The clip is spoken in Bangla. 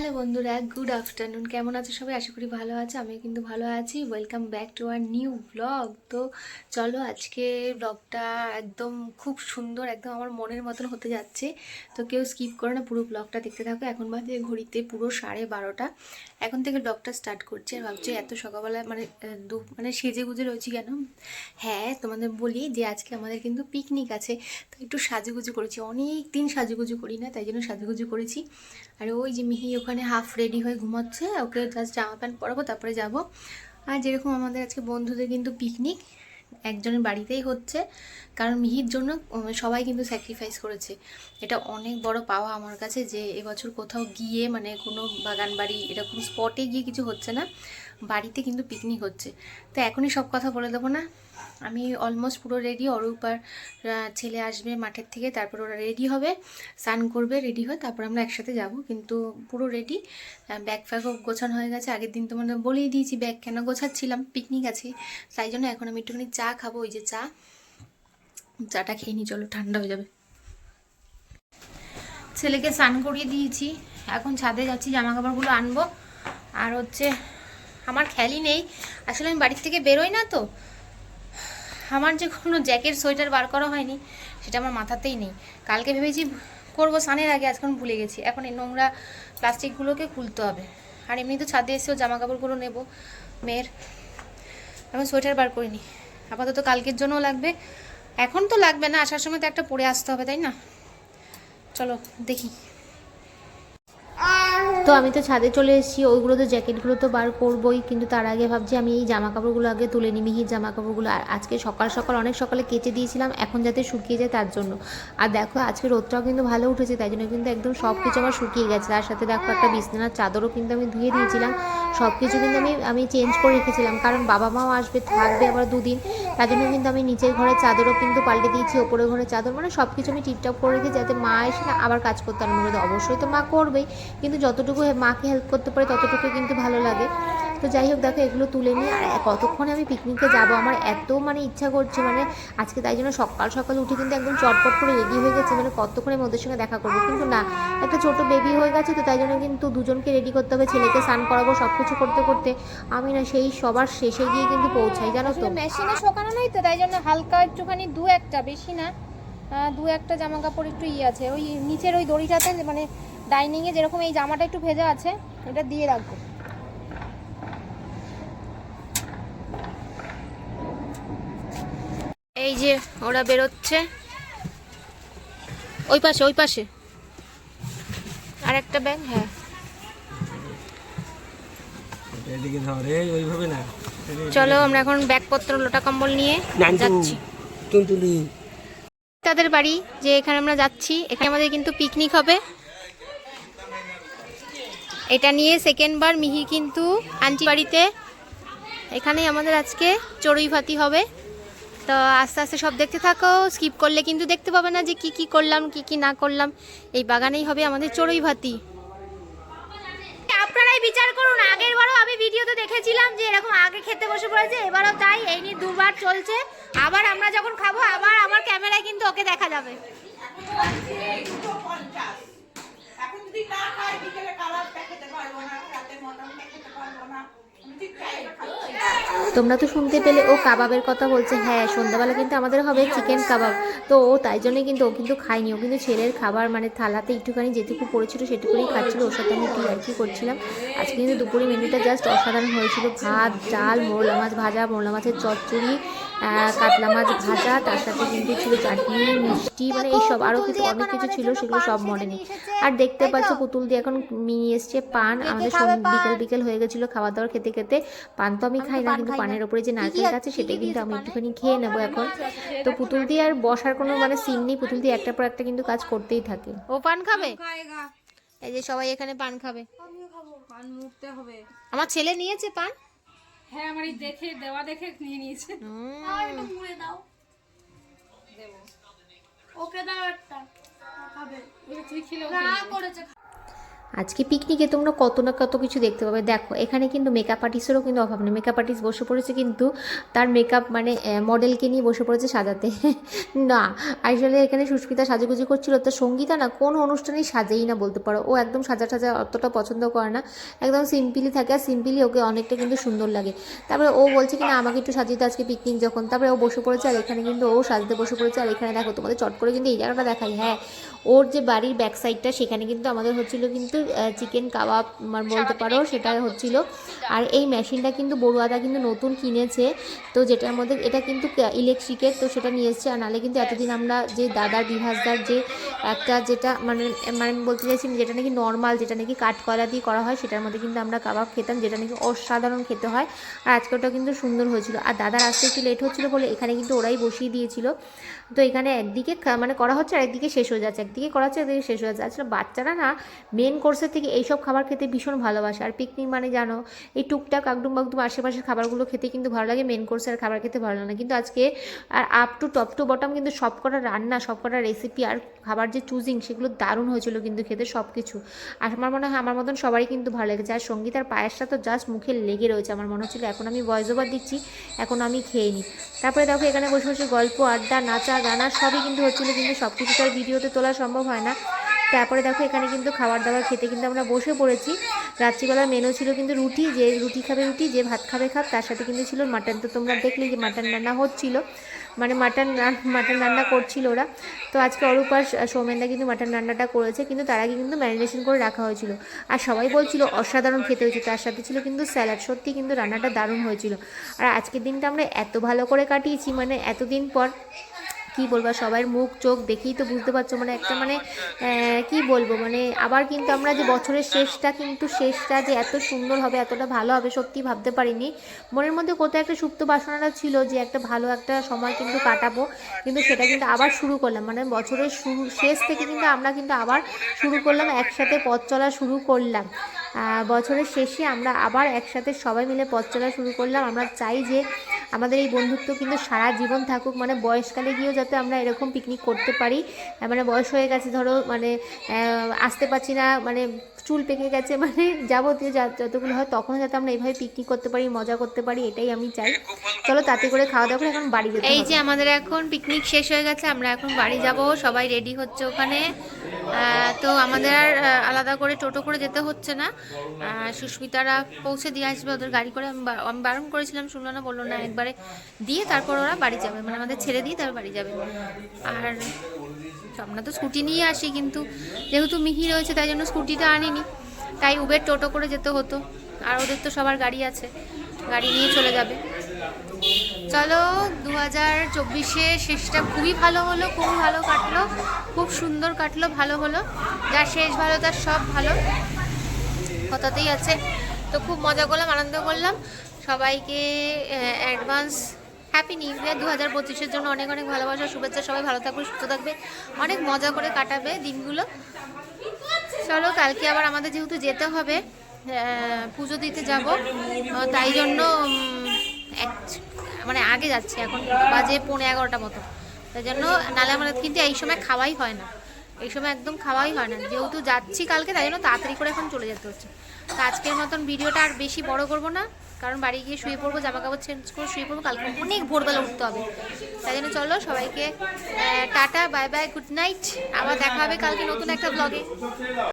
হ্যালো বন্ধুরা, গুড আফটারনুন। কেমন আছো সবাই? আশা করি ভালো আছে আমি কিন্তু ভালো আছি। Welcome back to our new blog তো চলো আজকে ব্লগটা একদম খুব সুন্দর, একদম আমার মনের মতন হতে যাচ্ছে। তো কেউ স্কিপ করো না, পুরো ব্লগটা দেখতে থাকো। এখন বাজে ঘড়িতে পুরো সাড়ে বারোটা। এখন থেকে ব্লগটা স্টার্ট করছি আর ভাবছি এত সকালবেলা মানে দু মানে সেজে গুজে রয়েছি কেন? হ্যাঁ তোমাদের বলি যে আজকে আমাদের কিন্তু পিকনিক আছে। তো একটু সাজুগুজু করেছি। অনেক দিন সাজুগুজু করি না, তাই জন্য সাজুগুজু করেছি। আর ওই যে মিহি ওখানে হাফ রেডি হয়ে ঘুমাচ্ছে, ওকে জাস্ট জামা প্যান্ট পরাবো, তারপরে যাব। আর যেরকম আমাদের আজকে বন্ধুদের কিন্তু পিকনিক একজনের বাড়িতেই হচ্ছে। কারণ মিহির জন্য সবাই কিন্তু স্যাক্রিফাইস করেছে। এটা অনেক বড় পাওয়া আমার কাছে যে, এবছর কোথাও গিয়ে মানে কোনো বাগান বাড়ি এরকম স্পটে গিয়ে কিছু হচ্ছে না। বাড়িতে কিন্তু পিকনিক হচ্ছে। তো এখনই সব কথা বলে দেবো না। আমি অলমোস্ট পুরো রেডি অরূপ আর ছেলে আসবে মাঠের থেকে, তারপর ওরা রেডি হবে, স্নান করবে রেডি হয়ে তারপর আমরা একসাথে যাব। কিন্তু পুরো রেডি ব্যাগ ফ্যাগও গোছানো হয়ে গেছে। আগের দিন তোমাদের বলেই দিয়েছি ব্যাগ কেন গোছাচ্ছিলাম পিকনিক আছে। তাই জন্য এখন আমি একটুখানি চা খাব, ওই যে চা। চাটা খেয়ে নিই, চলো, ঠান্ডা হয়ে যাবে। ছেলেকে স্নান করিয়ে দিয়েছি। এখন ছাদে যাচ্ছি জামা কাপড়গুলো আনব। আর হচ্ছে আমার খেয়ালই নেই। আসলে আমি বাড়ির থেকে বেরোই না তো। আমার যে কোনো জ্যাকেট, সোয়েটার বার করা হয়নি, সেটা আমার মাথাতেই নেই। কালকে ভেবেছি করব সানের আগে আজকাল ভুলে গেছি। এখন এই নোংরা প্লাস্টিকগুলোকে খুলতে হবে। আর এমনি তো ছাদে এসেও জামা কাপড়গুলো নেব, মেয়ের। আমি সোয়েটার বার করিনি। আপাতত কালকের জন্যও লাগবে। এখন তো লাগবে না, আসার সময় তো একটা পরে আসতে হবে, তাই না? চলো, দেখি। তো আমি তো ছাদে চলে এসেছি, ওইগুলো তো জ্যাকেটগুলো তো বার করবোই। কিন্তু তার আগে ভাবছি আমি এই জামা কাপড়গুলো আগে তুলে নিই, মিহির জামা কাপড়গুলো আর আজকে সকাল সকাল, অনেক সকালে কেচে দিয়েছিলাম, এখন যাতে শুকিয়ে যায় তার জন্য। আর দেখো, আজকে রোদটাও কিন্তু ভালো উঠেছে, তাই জন্য কিন্তু একদম সব কিছু আমার শুকিয়ে গেছে। তার সাথে দেখো একটা বিছানার চাদরও কিন্তু আমি ধুয়ে দিয়েছিলাম। সব কিছু কিন্তু আমি আমি চেঞ্জ করে রেখেছিলাম, কারণ বাবা মাও আসবে, থাকবে আবার দুদিন। তার জন্য কিন্তু আমি নিচের ঘরের চাদরও কিন্তু পাল্টে দিয়েছি, ওপরের ঘরের চাদর মানে সব কিছু আমি টিপটাপ করে রেখেছি, যাতে মা এসে না আবার কাজ করতে আরম্ভ করে অবশ্যই তো মা করবেই, কিন্তু যতটুকু মাকে হেল্প করতে পারে, ততটুকু কিন্তু ভালো লাগে। তো যাই হোক, দেখো, এগুলো তুলে নিই আর কতক্ষণে আমি পিকনিকে যাব? আমার এত মানে ইচ্ছা করছে মানে আজকে তাই জন্য সকাল সকাল উঠে কিন্তু একদম চটপট করে রেডি হয়ে গেছে মানে কতক্ষণে আমি ওদের সঙ্গে দেখা করব? কিন্তু না, একটা ছোট বেবি হয়ে গেছে, তো তাই জন্য কিন্তু দুজনকে রেডি করতে হবে, ছেলেকে স্নান করাবো সব কিছু করতে করতে। আমি না সেই সবার শেষে গিয়ে কিন্তু পৌঁছাই, জানো তো? মেশিনে শোকানো নাই তো, তাই জন্য হালকা একটুখানি দু একটা, বেশি না দু একটা জামা কাপড় একটু ইয়ে আছে, ওই নিচের ওই দড়িটাতে মানে ডাইনিংয়ে যেরকম এই জামাটা একটু ভেজা আছে এটা দিয়ে রাখব। এই যে ওরা বেরোচ্ছে। ওই পাশে ওই পাশে। আর একটা ব্যাগ হ্যাঁ। এদিকে ধরে ওইভাবে না। চলো আমরা এখন ব্যাগপত্র লোটা কম্বল নিয়ে যাচ্ছি। টুনটুনি। তাদের বাড়ি যে এখানে আমরা যাচ্ছি এখানে আমাদের কিন্তু পিকনিক হবে। এটা নিয়ে সেকেন্ডবার মিহি কিন্তু আন্টি বাড়িতে। এখানেই আমাদের আজকে চড়ুই ভাতি হবে। তো আস্তে আস্তে সব দেখতে থাকো স্কিপ করলে কিন্তু দেখতে পাবে না যে কি কি করলাম, কি কি না করলাম। এই বাগানেই হবে আমাদের চড়ুই ভাতি। আপনারাই বিচার করুন, আগের বারও আমি ভিডিওতে দেখেছিলাম যে এরকম আগে খেতে বসে পড়েছে, এবারও তাই, এই নিয়ে দুবার চলছে। আবার আমরা যখন খাব, আবার আমার ক্যামেরায় কিন্তু ওকে দেখা যাবে। যদি না খাই, বিকেলে পারব না, রাতে পারব না। তোমরা তো শুনতে পেলে, ও কাবাবের কথা বলছে হ্যাঁ সন্ধ্যাবেলা কিন্তু আমাদের হবে চিকেন কাবাব। তো ও তাই জন্যই কিন্তু ও কিন্তু খায়নি। ও কিন্তু ছেলের খাবার মানে থালাতে একটুখানি যেটুকু পড়েছিল সেটুকুই খাচ্ছিল। ওর সাথে আমি একটু আর কি করছিলাম। আজকে কিন্তু দুপুরে মেনুটা জাস্ট অসাধারণ হয়েছিল। ভাত, ডাল, মোরলা মাছ ভাজা, মোরলা মাছের চচ্চড়ি কাতলা মাছ ভাজা তার সাথে কিন্তু ছিল চাটনি মিষ্টি মানে এইসব আরও কিছু অনেক কিছু ছিল সেগুলো সব মনে নেই। আর দেখতে পাচ্ছ পুতুল দিয়ে এখন নিয়ে এসছে পান। আমাদের বিকেল বিকেল হয়ে গেছিল খাওয়া দাওয়ার খেতে খেতে। পান তো আমি খাই না কিন্তু পানের ওপরে যে নারকেল আছে? সেটাই কিন্তু আমি একটুখানি খেয়ে নেব এখন। তো পুতুল দিয়ে আর বসার কোনো মানে সিন নেই পুতুল দিয়ে একটার পর একটা কিন্তু কাজ করতেই থাকে। ও পান খাবে? এই যে সবাই এখানে পান খাবে। পান মুখতে হবে। আমার ছেলে নিয়েছে পান? হ্যাঁ আমার এই দেখে দেওয়া দেখে নিয়ে নিয়েছে। ওকে দাও একটা। খাবে। তুই খেলে না করেছে। আজকে পিকনিকে তোমরা কত না কত কিছু দেখতে পাবে। দেখো, এখানে কিন্তু মেকআপ আর্টিস্টেরও কিন্তু অভাব নেই। মেকআপ আর্টিস্ট বসে পড়েছে কিন্তু তার মেকআপ মানে মডেলকে নিয়ে বসে পড়েছে সাজাতে। না, আসলে এখানে সুস্মিতা সাজুগুজু করছিল, তো সঙ্গীতা না, কোনো অনুষ্ঠানেই সাজেই না বলতে পারো। ও একদম সাজা সাজা অতটা পছন্দ করে না। একদম সিম্পলি থাকে, আর সিম্পলি ওকে অনেকটা কিন্তু সুন্দর লাগে। তারপরে ও বলছে কি, না, আমাকে একটু সাজিয়ে আজকে পিকনিক যখন। তারপরে ও বসে পড়েছে, আর এখানে কিন্তু ও সাজতে বসে পড়েছে। আর এখানে দেখো, তোমাদের চট করে কিন্তু এই জায়গাটা দেখাই। হ্যাঁ ওর যে বাড়ির ব্যাক সাইডটা সেখানে কিন্তু আমাদের হচ্ছিল কিন্তু চিকেন কাবাব মানে বলতে পারো সেটা হচ্ছিল। আর এই মেশিনটা কিন্তু বড়ুয়াদা কিন্তু নতুন কিনেছে তো যেটার মধ্যে এটা কিন্তু ইলেকট্রিকের তো সেটা নিয়ে এসছে। আর নাহলে কিন্তু এতদিন আমরা যে দাদার বিভাসদার যে একটা যেটা মানে মানে বলতে চাইছি যেটা নাকি নর্মাল যেটা নাকি কাঠকয়লা দিয়ে করা হয় সেটার মধ্যে কিন্তু আমরা কাবাব খেতাম যেটা নাকি অসাধারণ খেতে হয়। আর আজকে ওটা কিন্তু সুন্দর হয়েছিল। আর দাদার আসতে একটু লেট হচ্ছিল বলে এখানে কিন্তু ওরাই বসিয়ে দিয়েছিল। তো এখানে একদিকে মানে করা হচ্ছে আর একদিকে শেষ হয়ে যাচ্ছে। একদিকে করা হচ্ছে একদিকে শেষ হয়ে যাচ্ছে। আসলে বাচ্চারা না মেন কোর্সের থেকে এইসব খাবার খেতে ভীষণ ভালোবাসে। আর পিকনিক মানে জানো, এই টুকটাক আগডুম বাগডুম আশেপাশের খাবারগুলো খেতে কিন্তু ভালো লাগে মেন কোর্সের খাবার খেতে ভালো লাগে। কিন্তু আজকে আর up to top to bottom কিন্তু সব কটা রান্না সব কটা রেসিপি আর খাবার যে চুজিং সেগুলো দারুণ হয়েছিল কিন্তু খেতে সব কিছু আর আমার মনে হয়, আমার মতন সবারই কিন্তু ভালো লেগেছে। আর সংগীত আর পায়েসটা তো জাস্ট মুখে লেগে রয়েছে আমার মনে হচ্ছিল। এখন আমি ভয়েস ওভার দিচ্ছি, এখন আমি খেয়ে নিই। তারপরে দেখো, এখানে বসে বসে গল্প, আড্ডা, নাচা, গানা সবই কিন্তু হচ্ছিল, কিন্তু সব কিছু তো আর ভিডিওতে তোলা সম্ভব হয় না। তারপরে দেখো এখানে কিন্তু খাবার দাবার খেতে কিন্তু আমরা বসে পড়েছি। রাত্রিবেলার মেনু ছিল কিন্তু রুটি, যে রুটি খাবে রুটি, যে ভাত খাবে খাব তার সাথে কিন্তু ছিল মাটন তো তোমরা দেখলে যে মাটন রান্না হচ্ছিল মানে মাটন মাটন রান্না করছিল ওরা। তো আজকে অরূপ আর সৌমেনদা কিন্তু মাটন রান্নাটা করেছে, কিন্তু তার আগে কিন্তু ম্যারিনেশন করে রাখা হয়েছিল। আর সবাই বলছিল অসাধারণ খেতে হয়েছে, তার সাথে ছিল কিন্তু স্যালাড সত্যি কিন্তু রান্নাটা দারুণ হয়েছিল। আর আজকের দিনটা আমরা এত ভালো করে কাটিয়েছি মানে এতদিন পর কি বলব সবার মুখ, চোখ দেখেই তো বুঝতে পারছ মানে একটা মানে কি বলব মানে আবার কিন্তু আমরা যে বছরের শেষটা কিন্তু শেষটা যে এত সুন্দর হবে, এতটা ভালো হবে সত্যি ভাবতে পারিনি। মনের মধ্যে কোথাও একটা সুপ্ত বাসনাটা ছিল যে একটা ভালো একটা সময় কিন্তু কাটাবো, কিন্তু সেটা কিন্তু আবার শুরু করলাম। মানে বছরের শুরু, শেষ থেকে কিন্তু আমরা কিন্তু আবার শুরু করলাম, একসাথে পথ চলা শুরু করলাম। বছরের শেষে আমরা আবার একসাথে সবাই মিলে পথ চলা শুরু করলাম। আমরা চাই যে আমাদের এই বন্ধুত্ব কিন্তু সারা জীবন থাকুক মানে বয়সকালে গিয়েও যাতে আমরা এরকম পিকনিক করতে পারি। মানে বয়স হয়ে গেছে ধরো মানে আসতে পারছি না মানে চুল পেকে গেছে মানে যাবতীয় যা- যতগুলো হয় তখন যাতে আমরা এইভাবে পিকনিক করতে পারি মজা করতে পারি এটাই আমি চাই। চলো তাতে করে খাওয়া দাওয়া করে এখন বাড়ি যেতে এই যে আমাদের এখন পিকনিক শেষ হয়ে গেছে আমরা এখন বাড়ি যাব সবাই রেডি হচ্ছে ওখানে। তো আমাদের আর আলাদা করে টোটো করে যেতে হচ্ছে না। সুস্মিতারা পৌঁছে দিয়ে আসবে ওদের গাড়ি করে। আমি বারণ করেছিলাম, শুনলো না, বলল না, একবারে দিয়ে তারপর ওরা বাড়ি যাবে। মানে আমাদের ছেড়ে দিয়ে তারপর বাড়ি যাবে। আর আমরা তো স্কুটি নিয়ে আসি, কিন্তু যেহেতু মিহি রয়েছে, তাই জন্য স্কুটিটা আনিনি। তাই উবের টোটো করে যেতে হতো। আর ওদের তো সবার গাড়ি আছে। গাড়ি নিয়ে চলে যাবে। চলো দু হাজার চব্বিশে শেষটা খুবই ভালো হলো, খুবই ভালো কাটলো, খুব সুন্দর কাটলো, ভালো হলো। যার শেষ ভালো, তার সব ভালো। কথাতেই আছে। তো খুব মজা করলাম, আনন্দ করলাম। সবাইকে অ্যাডভান্স হ্যাপি নিউ ইয়ার দু হাজার পঁচিশের জন্য অনেক অনেক ভালোবাসা, শুভেচ্ছা, সবাই ভালো থাকবে, সুস্থ থাকবে। অনেক মজা করে কাটাবে দিনগুলো। চলো, কালকে আবার আমাদের যেহেতু যেতে হবে পুজো দিতে যাব। তাই জন্য মানে আগে যাচ্ছি এখন বাজে পৌনে এগারোটা মতো। তাই জন্য নালে আমাদের কিন্তু এই সময় খাওয়াই হয় না। এই সময় একদম খাওয়াই হয় না। যেহেতু যাচ্ছি কালকে, তাই জন্য তাড়াতাড়ি করে এখন চলে যেতে হচ্ছে। তো আজকের মতন ভিডিওটা আর বেশি বড় করব না, কারণ বাড়ি গিয়ে শুয়ে পড়ব জামা কাপড় চেঞ্জ করে শুয়ে পড়ব, কালকে অনেক ভোরবেলা উঠতে হবে। তাই জন্য চলো সবাইকে tata, bye bye, good night. আবার দেখা হবে কালকে নতুন একটা ব্লগে